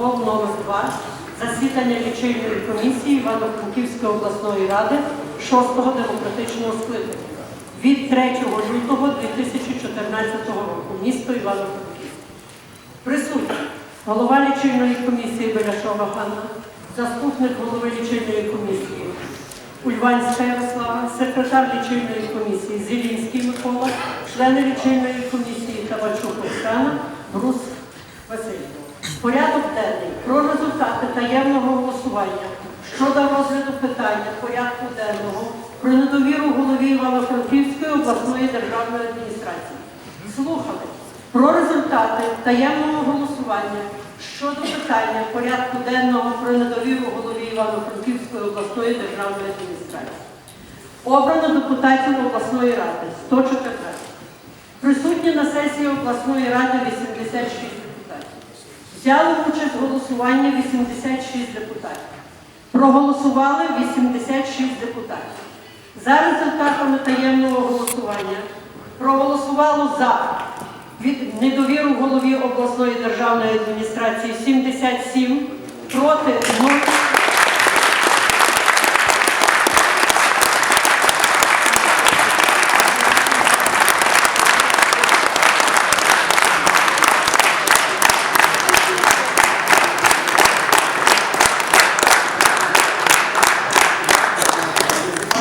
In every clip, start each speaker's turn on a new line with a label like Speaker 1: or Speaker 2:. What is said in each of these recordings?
Speaker 1: протокол номер 2 засідання лічильної комісії Івано-Франківської обласної ради 6-го демократичного скликання від 3 лютого 2014 року. Місто Івано-Франківськ. Присутні голова лічильної комісії Беляшова Ганна, заступник голови лічильної комісії Ульванська Ярослава, секретар лічильної комісії Зілінський Микола, члени лічильної комісії Табачук Оксана, Брус про результати таємного голосування щодо розгляду питання порядку денного про недовіру голові Івано-Франківської обласної державної адміністрації. Слухали про результати таємного голосування щодо питання порядку денного про недовіру голові Івано-Франківської обласної державної адміністрації. Обрано депутатів обласної ради 114. Присутні на сесії обласної ради 86 депутатів. Взяли участь в голосуванні 86 депутатів. Проголосували 86 депутатів. За результатами таємного голосування проголосувало за від недовіру голові обласної державної адміністрації 77, проти 0.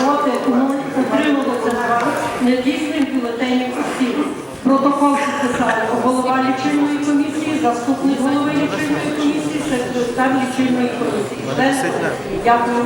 Speaker 1: проти 0, утрималося 2, недійсним 7. Протокол підписали голова лічильної комісії, заступник голови лічильної комісії, секретар лічильної комісії. Дякую.